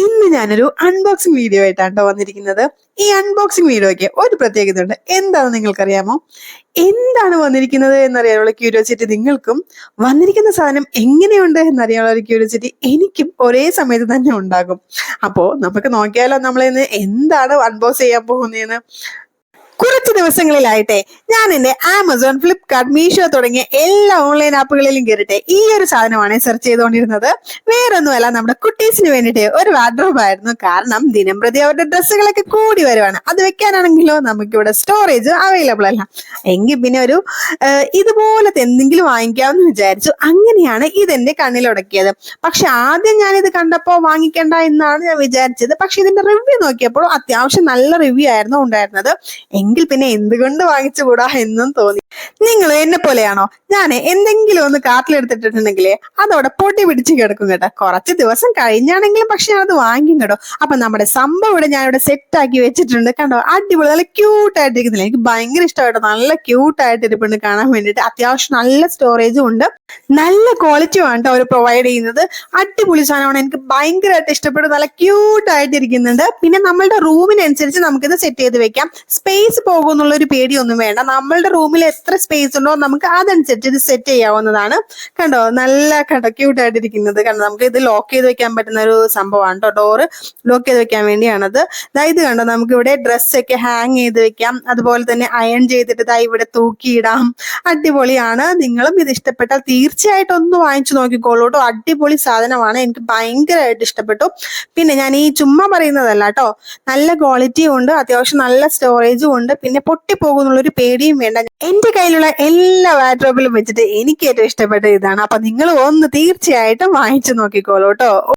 ഇന്ന് ഞാനൊരു unboxing video ആയിട്ടാണ് കേട്ടോ വന്നിരിക്കുന്നത്. ഈ അൺബോക്സിംഗ് വീഡിയോയ്ക്ക് ഒരു പ്രത്യേകത ഉണ്ട് എന്താണെന്ന് നിങ്ങൾക്കറിയാമോ? എന്താണ് വന്നിരിക്കുന്നത് എന്നറിയാനുള്ള ക്യൂരിയോസിറ്റി നിങ്ങൾക്കും വന്നിരിക്കുന്ന സാധനം എങ്ങനെയുണ്ട് എന്നറിയാനുള്ള ഒരു ക്യൂരിയോസിറ്റി എനിക്കും ഒരേ സമയത്ത് തന്നെ ഉണ്ടാകും. അപ്പോൾ നമുക്ക് നോക്കിയാലോ നമ്മളിന്ന് എന്താണ് അൺബോക്സ് ചെയ്യാൻ പോകുന്നതെന്ന്. കുറച്ച് ദിവസങ്ങളിലായിട്ടെ ഞാൻ എന്റെ ആമസോൺ ഫ്ലിപ്കാർട്ട് മീഷോ തുടങ്ങിയ എല്ലാ ഓൺലൈൻ ആപ്പുകളിലും കയറിട്ടെ ഈ ഒരു സാധനമാണ് സെർച്ച് ചെയ്തുകൊണ്ടിരുന്നത് വേറൊന്നുമല്ല നമ്മുടെ കുട്ടീസിന് വേണ്ടിയിട്ട് ഒരു വാർഡ്രോബ് ആയിരുന്നു. കാരണം ദിനം പ്രതി അവരുടെ ഡ്രസ്സുകളൊക്കെ കൂടി വരുവാണ്. അത് വെക്കാനാണെങ്കിലോ നമുക്കിവിടെ സ്റ്റോറേജ് അവൈലബിൾ അല്ല. എങ്കിൽ പിന്നെ ഒരു ഇതുപോലത്തെ എന്തെങ്കിലും വാങ്ങിക്കാമെന്ന് വിചാരിച്ചു. അങ്ങനെയാണ് ഇതെന്റെ കണ്ണിലുടക്കിയത് പക്ഷെ ആദ്യം ഞാൻ ഇത് കണ്ടപ്പോൾ വാങ്ങിക്കണ്ട എന്നാണ് ഞാൻ വിചാരിച്ചത്. പക്ഷെ ഇതിന്റെ റിവ്യൂ നോക്കിയപ്പോൾ അത്യാവശ്യം നല്ല റിവ്യൂ ആയിരുന്നു ഉണ്ടായിരുന്നത്. എങ്കിൽ പിന്നെ എന്തുകൊണ്ട് വാങ്ങിച്ചുകൂടാ എന്നും തോന്നി. നിങ്ങൾ എന്നെ പോലെയാണോ? ഞാൻ എന്തെങ്കിലും ഒന്ന് കാട്ടിലെടുത്തിട്ടുണ്ടെങ്കിലേ അതോടെ പൊട്ടി പിടിച്ച് കിടക്കും കേട്ടോ. കുറച്ച് ദിവസം കഴിഞ്ഞാണെങ്കിലും പക്ഷെ ഞാനത് വാങ്ങിക്കും കേട്ടോ. അപ്പൊ നമ്മുടെ സംഭവം ഇവിടെ ഞാൻ ഇവിടെ സെറ്റ് ആക്കി വെച്ചിട്ടുണ്ട്. കണ്ടോ? അടിപൊളി നല്ല ക്യൂട്ട് ആയിട്ടിരിക്കുന്നില്ല എനിക്ക് ഭയങ്കര ഇഷ്ടമായിട്ടോ? നല്ല ക്യൂട്ട് ആയിട്ട് ഇരിപ്പുണ്ട് കാണാൻ വേണ്ടിയിട്ട്. അത്യാവശ്യം നല്ല സ്റ്റോറേജും ഉണ്ട്. നല്ല ക്വാളിറ്റിയും ആണ് അവർ പ്രൊവൈഡ് ചെയ്യുന്നത്. അടിപൊളി സാധനമാണ്. എനിക്ക് ഭയങ്കരമായിട്ട് ഇഷ്ടപ്പെട്ടു. നല്ല ക്യൂട്ട് ആയിട്ട് ഇരിക്കുന്നുണ്ട് പിന്നെ നമ്മളുടെ റൂമിനനുസരിച്ച് നമുക്കിത് സെറ്റ് ചെയ്ത് വെക്കാം. സ്പേസ് പോകുന്നുള്ള ഒരു പേടിയൊന്നും വേണ്ട. നമ്മളുടെ റൂമിൽ എത്ര സ്പേസ് ഉണ്ടോ നമുക്ക് അതനുസരിച്ച് ഇത് സെറ്റ് ചെയ്യാവുന്നതാണ്. കണ്ടോ? നല്ല കണ്ടോ? ക്യൂട്ട് ആയിട്ട് ഇരിക്കുന്നത് കണ്ടോ? നമുക്ക് ഇത് ലോക്ക് ചെയ്ത് വെക്കാൻ പറ്റുന്ന ഒരു സംഭവമാണ് കേട്ടോ. ഡോറ് ലോക്ക് ചെയ്ത് വെക്കാൻ വേണ്ടിയാണത്. ഇത് കണ്ടോ? നമുക്ക് ഇവിടെ ഡ്രസ്സൊക്കെ ഹാങ് ചെയ്ത് വെക്കാം. അതുപോലെ തന്നെ അയൺ ചെയ്തിട്ട് ദാ ഇവിടെ തൂക്കിയിടാം. അടിപൊളിയാണ്. നിങ്ങളും ഇത് ഇഷ്ടപ്പെട്ടാൽ തീർച്ചയായിട്ടും ഒന്ന് വാങ്ങിച്ചു നോക്കിക്കോളൂ കേട്ടോ. അടിപൊളി സാധനമാണ്. എനിക്ക് ഭയങ്കരമായിട്ട് ഇഷ്ടപ്പെട്ടു. പിന്നെ ഞാൻ ഈ ചുമ്മാ പറയുന്നതല്ല കേട്ടോ. നല്ല ക്വാളിറ്റിയും ഉണ്ട്. അത്യാവശ്യം നല്ല സ്റ്റോറേജും ഉണ്ട്. പിന്നെ പൊട്ടിപ്പോകുന്നുള്ളൊരു പേടിയും വേണ്ട. എന്റെ കയ്യിലുള്ള എല്ലാ വാഡ്രോബിലും വെച്ചിട്ട് എനിക്ക് ഏറ്റവും ഇഷ്ടപ്പെട്ട ഇതാണ്. അപ്പൊ നിങ്ങൾ ഒന്ന് തീർച്ചയായിട്ടും വാങ്ങിച്ചു നോക്കിക്കോളൂ കേട്ടോ.